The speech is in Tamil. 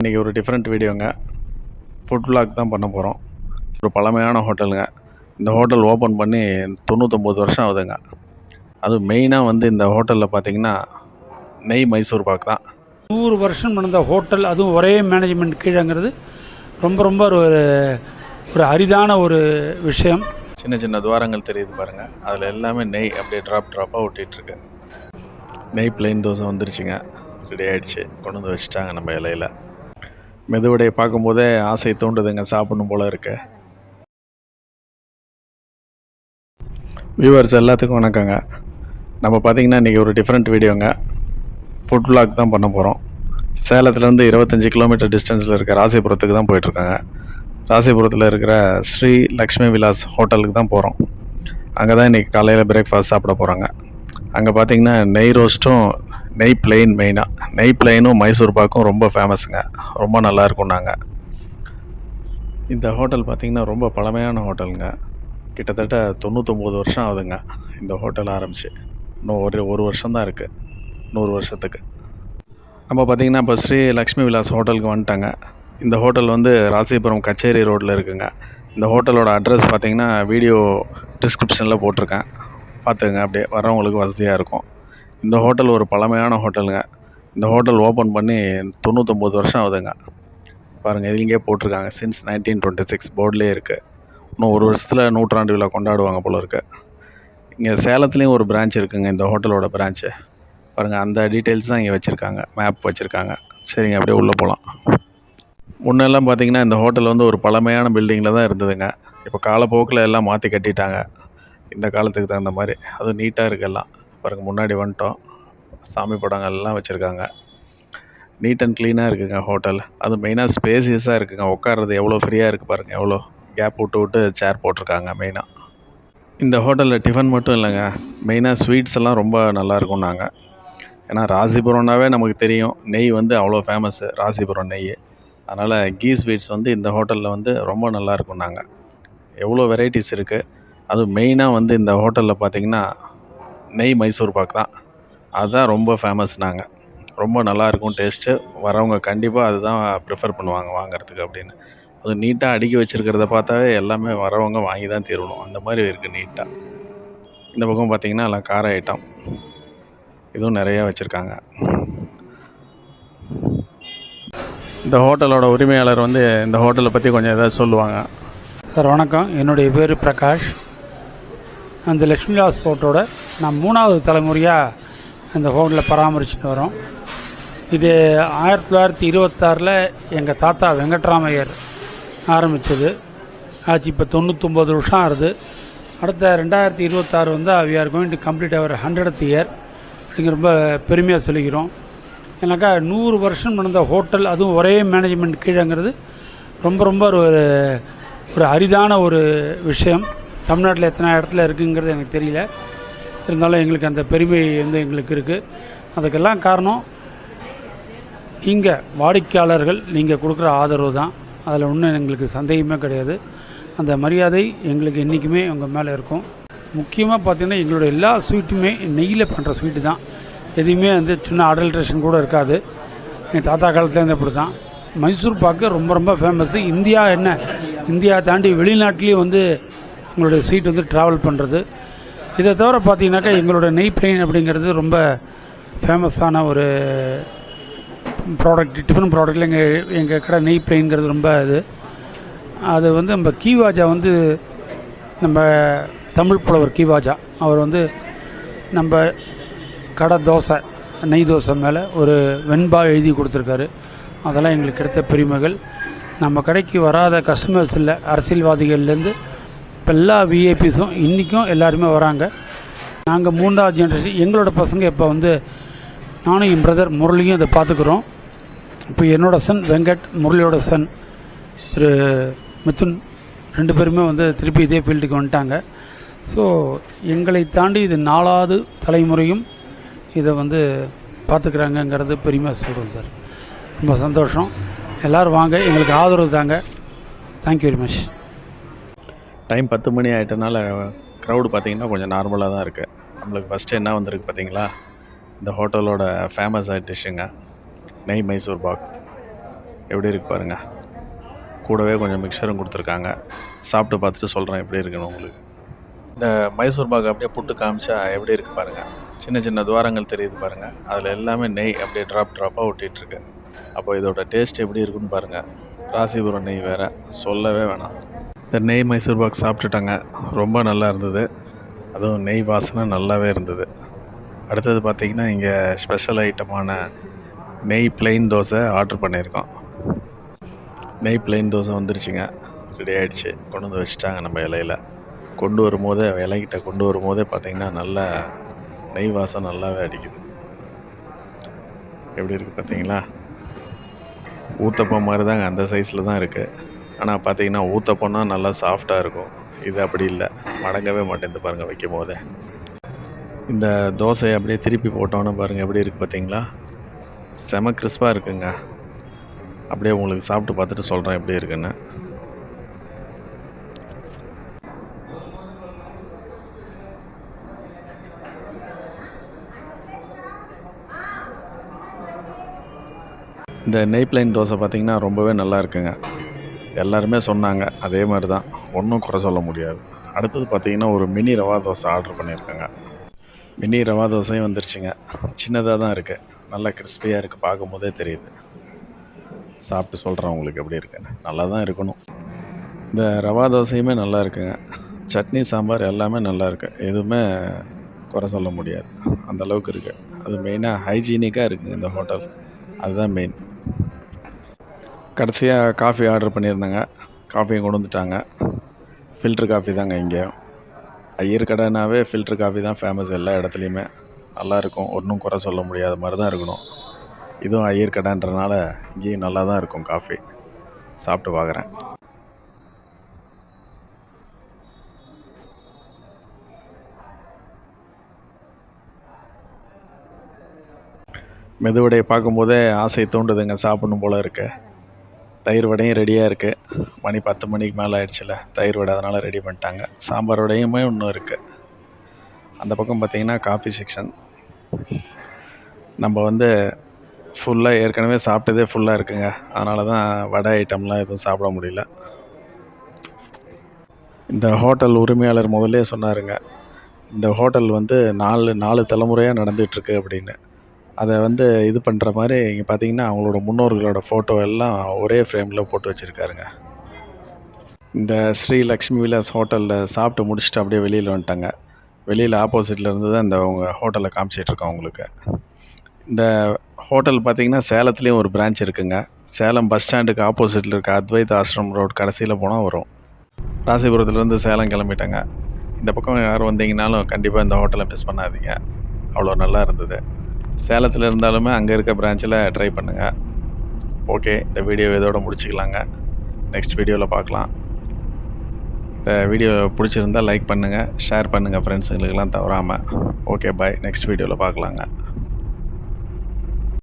இன்றைக்கி ஒரு டிஃப்ரெண்ட் வீடியோங்க ஃபுட் vlog தான் பண்ண போகிறோம் ஒரு பழமையான ஹோட்டலுங்க இந்த ஹோட்டல் ஓப்பன் பண்ணி தொண்ணூத்தொம்பது வருஷம் ஆகுதுங்க. அதுவும் மெயினாக வந்து இந்த ஹோட்டலில் பார்த்தீங்கன்னா நெய் மைசூர் பாக் தான். நூறு வருஷம் நடந்த ஹோட்டல் அதுவும் ஒரே மேனேஜ்மெண்ட் கீழங்கிறது ரொம்ப ரொம்ப ஒரு ஒரு அரிதான ஒரு விஷயம். சின்ன சின்ன துவாரங்கள் தெரியுது பாருங்கள் அதில் எல்லாமே நெய் அப்படியே ட்ராப் ட்ராப்பாக ஒட்டிகிட்ருக்கு நெய் பிளெயின் தோசை வந்துருச்சுங்க. ரெடி ஆயிடுச்சு. கொண்டு வந்து வச்சுட்டாங்க நம்ம இலையில. மெதுவடையை பார்க்கும்போதே ஆசை தூண்டுதுங்க சாப்பிடணும் போல இருக்கு. வியூவர்ஸ் எல்லாத்துக்கும் வணக்கங்க. நம்ம பார்த்திங்கன்னா இன்றைக்கி ஒரு டிஃப்ரெண்ட் வீடியோங்க ஃபுட் விளாக் தான் பண்ண போகிறோம் சேலத்துலேருந்து இருபத்தஞ்சி கிலோமீட்டர் டிஸ்டன்ஸில் இருக்க ராசிபுரத்துக்கு தான் போயிட்டுருக்காங்க. ராசிபுரத்தில் இருக்கிற ஸ்ரீ லக்ஷ்மி விலாஸ் ஹோட்டலுக்கு தான் போகிறோம் அங்கே தான் இன்றைக்கி காலையில் பிரேக்ஃபாஸ்ட் சாப்பிட போகிறாங்க அங்கே பார்த்தீங்கன்னா நெய் ரோஸ்ட்டும் நெய் பிளெயின் மெயினாக நெய் பிளெயினும் மைசூர் பாக்கும் ரொம்ப ஃபேமஸுங்க ரொம்ப நல்லா இருக்கும் நாங்கள் இந்த ஹோட்டல் பார்த்திங்கன்னா ரொம்ப பழமையான ஹோட்டலுங்க. கிட்டத்தட்ட தொண்ணூத்தொம்பது வருஷம் ஆகுதுங்க. இந்த ஹோட்டல் ஆரம்பிச்சு. இன்னும் ஒரு ஒரு வருஷம் தான் இருக்குது நூறு வருஷத்துக்கு. நம்ம பார்த்திங்கன்னா இப்போ ஸ்ரீ லக்ஷ்மி விலாஸ் ஹோட்டலுக்கு வந்துட்டாங்க. இந்த ஹோட்டல் வந்து ராசிபுரம் கச்சேரி ரோட்டில் இருக்குங்க. இந்த ஹோட்டலோட அட்ரஸ் பார்த்தீங்கன்னா வீடியோ டிஸ்கிரிப்ஷனில் போட்டிருக்கேன். பார்த்துங்க அப்படியே வரவங்களுக்கு வசதியாக இருக்கும். இந்த ஹோட்டல் ஒரு பழமையான ஹோட்டலுங்க. இந்த ஹோட்டல் ஓப்பன் பண்ணி தொண்ணூத்தொம்பது வருஷம் ஆகுதுங்க. பாருங்கள் இதுலேயே போட்டிருக்காங்க. சின்ஸ் நைன்டீன் டுவெண்ட்டி சிக்ஸ் போர்ட்லேயே இருக்குது இன்னும் ஒரு வருஷத்தில் நூற்றாண்டு விழா கொண்டாடுவாங்க போல இருக்குது இங்கே சேலத்துலேயும் ஒரு பிரான்ச் இருக்குங்க இந்த ஹோட்டலோட பிரான்ச்சு பாருங்கள் அந்த டீட்டெயில்ஸ் தான் இங்கே வச்சுருக்காங்க. மேப் வச்சுருக்காங்க. சரிங்க அப்படியே உள்ளே போகலாம் முன்னெல்லாம் பார்த்தீங்கன்னா இந்த ஹோட்டல் வந்து ஒரு பழமையான பில்டிங்கில் தான் இருந்ததுங்க. இப்போ காலப்போக்கில் எல்லாம் மாற்றி கட்டிட்டாங்க. இந்த காலத்துக்கு தகுந்த மாதிரி. அதுவும் நீட்டாக இருக்குது எல்லாம். பாருங்கள் முன்னாடி வந்துட்டோம். சாமி படங்கள் எல்லாம் வச்சுருக்காங்க. நீட் அண்ட் க்ளீனாக இருக்குங்க ஹோட்டல் அது மெயினாக ஸ்பேசியஸாக இருக்குங்க. உட்கார்றது எவ்வளோ ஃப்ரீயாக இருக்குது பாருங்கள் எவ்வளோ கேப் விட்டு விட்டு சேர் போட்டிருக்காங்க மெயினாக இந்த ஹோட்டலில் டிஃபன் மட்டும் இல்லைங்க. மெயினாக ஸ்வீட்ஸ் எல்லாம் ரொம்ப நல்லா நாங்கள் ஏன்னா ராசிபுரம்னாவே நமக்கு தெரியும். நெய் வந்து அவ்வளோ ஃபேமஸ்ஸு ராசிபுரம் நெய். அதனால் கீ ஸ்வீட்ஸ் வந்து இந்த ஹோட்டலில் வந்து ரொம்ப நல்லா நாங்கள் எவ்வளோ வெரைட்டிஸ் இருக்குது அதுவும் மெயினாக வந்து இந்த ஹோட்டலில் பார்த்தீங்கன்னா நெய் மைசூர் பாக் தான். அதுதான் ரொம்ப ஃபேமஸ் நாங்கள் ரொம்ப நல்லாயிருக்கும் டேஸ்ட்டு வரவங்க கண்டிப்பாக அதுதான் ப்ரிஃபர் பண்ணுவாங்க வாங்குறதுக்கு அப்படின்னு. அது நீட்டாக அடுக்கி வச்சுருக்கிறத பார்த்தாவே எல்லாமே வரவங்க வாங்கி தான் தீரணும். அந்த மாதிரி இருக்குது நீட்டாக இந்த பக்கம் பார்த்திங்கன்னா எல்லாம் கார ஐட்டம் இதுவும் நிறையா வச்சுருக்காங்க. இந்த ஹோட்டலோட உரிமையாளர் வந்து இந்த ஹோட்டலை பற்றி கொஞ்சம் எதாவது சொல்லுவாங்க. சார் வணக்கம். என்னுடைய பேர் பிரகாஷ். அந்த லக்ஷ்மிதாஸ் ஹோட்டலோட நான் மூணாவது தலைமுறையாக அந்த ஹோட்டலில் பராமரிச்சுட்டு வரோம். இது ஆயிரத்தி தொள்ளாயிரத்தி இருபத்தாறில் எங்கள் தாத்தா வெங்கட்ராமையர் ஆரம்பித்தது. ஆச்சு இப்போ தொண்ணூத்தொம்பது வருஷம் ஆகுது. அடுத்த ரெண்டாயிரத்தி இருபத்தாறு வந்து we are going to complete our hundred year அப்படிங்கிற ரொம்ப பெருமையாக சொல்லிக்கிறோம். ஏன்னாக்கா நூறு வருஷம் நடந்த ஹோட்டல் அதுவும் ஒரே மேனேஜ்மெண்ட் கீழேங்கிறது ரொம்ப ரொம்ப ஒரு ஒரு அரிதான ஒரு விஷயம். தமிழ்நாட்டில் எத்தனை இடத்துல இருக்குங்கிறது எனக்கு தெரியல. இருந்தாலும் எங்களுக்கு அந்த பெருமை வந்து எங்களுக்கு இருக்குது அதுக்கெல்லாம் காரணம் இங்கே வாடிக்கையாளர்கள் நீங்கள் கொடுக்குற ஆதரவு தான். அதில் ஒன்றும் எங்களுக்கு சந்தேகமே கிடையாது. அந்த மரியாதை எங்களுக்கு என்றைக்குமே உங்கள் மேலே இருக்கும். முக்கியமாக பார்த்தீங்கன்னா எங்களோட எல்லா ஸ்வீட்டுமே நெய்யில் பண்ணுற ஸ்வீட்டு தான். எதுவுமே வந்து சின்ன அடல்ட்ரேஷன் கூட இருக்காது. எங்கள் தாத்தா காலத்துலேருந்து அப்படி தான் மைசூர் பாக்கு ரொம்ப ரொம்ப ஃபேமஸ்ஸு இந்தியா என்ன? இந்தியா தாண்டி வெளிநாட்டிலையும் வந்து உங்களுடைய சீட் வந்து ட்ராவல் பண்ணுறது இதை தவிர பார்த்தீங்கன்னாக்கா எங்களோட நெய் பிளெயின் அப்படிங்கிறது ரொம்ப ஃபேமஸான ஒரு ப்ராடக்ட் டிஃபன் ப்ராடக்ட்டில் எங்கள் எங்கள் கடை நெய் பிளெயின்ங்கிறது ரொம்ப இது. அது வந்து நம்ம கீவாஜா வந்து நம்ம தமிழ் புலவர் கீவாஜா. அவர் வந்து நம்ம கடை தோசை நெய் தோசை மேலே ஒரு வெண்பா எழுதி கொடுத்துருக்காரு. அதெல்லாம் எங்களுக்கு கிடைத்த பெருமைகள். நம்ம கடைக்கு வராத கஸ்டமர்ஸ் இல்லை அரசியல்வாதிகள்லேருந்து இப்போ எல்லா விஐபிஸும் இன்றைக்கும் எல்லாருமே வராங்க. நாங்கள் மூன்றாவது ஜென்ரேஷன் எங்களோட பசங்க இப்போ வந்து நானும் என் பிரதர் முரளியும் இதை பார்த்துக்குறோம். இப்போ என்னோட சன் வெங்கட் முரளியோட சன் திரு மிதுன் ரெண்டு பேருமே வந்து திருப்பி இதே ஃபீல்டுக்கு வந்துட்டாங்க. ஸோ எங்களை தாண்டி இது நாலாவது தலைமுறையும் இதை வந்து பார்த்துக்கிறாங்கங்கிறது பெருமையாக சொல்கிறோம் சார் ரொம்ப சந்தோஷம். எல்லோரும் வாங்க எங்களுக்கு ஆதரவு தாங்க. தேங்க்யூ வெரி மச் டைம் பத்து மணி ஆகிட்டனால க்ரௌடு பார்த்தீங்கன்னா கொஞ்சம் நார்மலாக தான் இருக்குது நம்மளுக்கு ஃபஸ்ட்டு என்ன வந்திருக்கு பார்த்தீங்களா? இந்த ஹோட்டலோட ஃபேமஸ் டிஷ்ஷுங்க நெய் மைசூர் பாக். எப்படி இருக்கு பாருங்க. கூடவே கொஞ்சம் மிக்சரும் கொடுத்துருக்காங்க. சாப்பிட்டு பார்த்துட்டு சொல்கிறேன் எப்படி இருக்குன்னு உங்களுக்கு. இந்த மைசூர் பாக் அப்படியே புட்டு காமிச்சா எப்படி இருக்கு பாருங்கள் சின்ன சின்ன துவாரங்கள் தெரியுது பாருங்கள் அதில் எல்லாமே நெய் அப்படியே ட்ராப் ட்ராப்பாக ஒட்டிகிட்ருக்கு அப்போ இதோட டேஸ்ட் எப்படி இருக்குன்னு பாருங்கள் ராசிபுரம் நெய் வேறு. சொல்லவே வேணாம். இந்த நெய் மைசூர் பாக் சாப்பிட்டுட்டாங்க. ரொம்ப நல்லா இருந்தது. அதுவும் நெய் வாசனை நல்லாவே இருந்தது. அடுத்தது பார்த்திங்கன்னா இங்கே ஸ்பெஷல் ஐட்டமான நெய் பிளெயின் தோசை ஆர்டர் பண்ணியிருக்கோம். நெய் பிளெயின் தோசை வந்துருச்சுங்க. ரெடி ஆகிடுச்சு கொண்டு வந்து வச்சுட்டாங்க நம்ம இலையில. கொண்டு வரும்போதே இலைக்கிட்ட கொண்டு வரும்போதே பார்த்திங்கன்னா நல்லா நெய் வாசம் நல்லாவே அடிக்குது. எப்படி இருக்குது பார்த்தீங்களா? ஊத்தப்பம் மாதிரி தாங்க அந்த சைஸில் தான் இருக்குது ஆனால் பார்த்தீங்கன்னா ஊத்தப்பம்னா நல்லா சாஃப்டாக இருக்கும். இது அப்படி இல்லை. மடங்கவே மாட்டேங்குது பாருங்கள் வைக்கும் போதே. இந்த தோசையை அப்படியே திருப்பி போட்டோன்னு பாருங்கள் எப்படி இருக்குது பார்த்தீங்களா செம கிறிஸ்பாக இருக்குங்க. அப்படியே உங்களுக்கு சாப்பிட்டு பார்த்துட்டு சொல்கிறேன் எப்படி இருக்குன்னு. இந்த நெய் பிளைன் தோசை பார்த்தீங்கன்னா ரொம்பவே நல்லா இருக்குங்க. எல்லாருமே சொன்னாங்க அதே மாதிரி தான் ஒன்றும் குறை சொல்ல முடியாது. அடுத்தது பார்த்திங்கன்னா ஒரு மினி ரவா தோசை ஆர்டர் பண்ணியிருக்கேங்க. மினி ரவா தோசையும் வந்துருச்சுங்க. சின்னதாக தான் இருக்குது நல்லா கிறிஸ்பியாக இருக்குது பார்க்கும்போதே தெரியுது. சாப்பிட்டு சொல்கிறேன் உங்களுக்கு எப்படி இருக்குன்னு. நல்லா தான் இருக்கணும். இந்த ரவா தோசையுமே நல்லா இருக்குங்க. சட்னி சாம்பார் எல்லாமே நல்லா இருக்குது எதுவுமே குறை சொல்ல முடியாது. அந்த அளவுக்கு இருக்குது அது மெயினாக ஹைஜீனிக்காக இருக்குங்க இந்த ஹோட்டல் அதுதான் மெயின் கடைசியாக காஃபி ஆர்டர் பண்ணியிருந்தேங்க. காஃபியும் கொண்டு வந்துட்டாங்க. ஃபில்ட்ரு காஃபி தாங்க இங்கே. ஐயர் கடைனாவே ஃபில்ட்ரு காஃபி தான் ஃபேமஸ் எல்லா இடத்துலையுமே. நல்லா இருக்கும். ஒன்றும் குறை சொல்ல முடியாத மாதிரி தான் இருக்கணும். இதுவும் ஐயர் கடைன்றனால இங்கேயும் நல்லா தான் இருக்கும் காஃபி சாப்பிட்டு பார்க்குறேன் மெதுவடையை பார்க்கும்போதே ஆசை தூண்டுதுங்க சாப்பிடணும் போல இருக்குது தயிர் வடையும் ரெடியாக இருக்குது மணி பத்து மணிக்கு மேலே ஆயிடுச்சுல தயிர் வடை அதனால் ரெடி பண்ணிட்டாங்க. சாம்பார் வடையுமே இன்னும் இருக்குது அந்த பக்கம் பார்த்தீங்கன்னா காஃபி செக்ஷன் நம்ம வந்து ஃபுல்லாக ஏற்கனவே சாப்பிட்டதே ஃபுல்லாக இருக்குங்க. அதனால தான் வடை ஐட்டம்லாம் எதுவும் சாப்பிட முடியல. இந்த ஹோட்டல் உரிமையாளர் முதல்லே சொன்னாருங்க இந்த ஹோட்டல் வந்து நாலு நாலு தலைமுறையாக நடந்துகிட்ருக்கு அப்படின்னு. அதை வந்து இது பண்ணுற மாதிரி இங்கே பார்த்தீங்கன்னா அவங்களோட முன்னோர்களோட ஃபோட்டோ எல்லாம் ஒரே ஃப்ரேமில் போட்டு வச்சுருக்காருங்க. இந்த ஸ்ரீ லக்ஷ்மி விலாஸ் ஹோட்டலில் சாப்பிட்டு முடிச்சுட்டு அப்படியே வெளியில் வந்துட்டாங்க. வெளியில் ஆப்போசிட்டில் இருந்து தான் இந்த அவங்க ஹோட்டலை காமிச்சிட்ருக்கோம் அவங்களுக்கு. உங்களுக்கு இந்த ஹோட்டல் பார்த்தீங்கன்னா சேலத்துலேயும் ஒரு பிரான்ச் இருக்குங்க. சேலம் பஸ் ஸ்டாண்டுக்கு ஆப்போசிட்டில் இருக்க அத்வைத் ஆசிரம் ரோட் கடைசியில் போனால் வரும். ராசிபுரத்துலேருந்து சேலம் கிளம்பிட்டாங்க. இந்த பக்கம் யார் வந்தீங்கனாலும் கண்டிப்பாக இந்த ஹோட்டலை மிஸ் பண்ணாதீங்க. அவ்வளோ நல்லா இருந்தது. சேலத்தில் இருந்தாலுமே அங்கே இருக்க பிரான்ச்சில் ட்ரை பண்ணுங்கள் ஓகே இந்த வீடியோ இதோட முடிச்சுக்கலாங்க. நெக்ஸ்ட் வீடியோவில் பார்க்கலாம். இந்த வீடியோ பிடிச்சிருந்தா லைக் பண்ணுங்கள் ஷேர் பண்ணுங்கள் ஃப்ரெண்ட்ஸுங்களுக்கெல்லாம் தவறாமல் ஓகே பாய் நெக்ஸ்ட் வீடியோவில் பார்க்கலாங்க.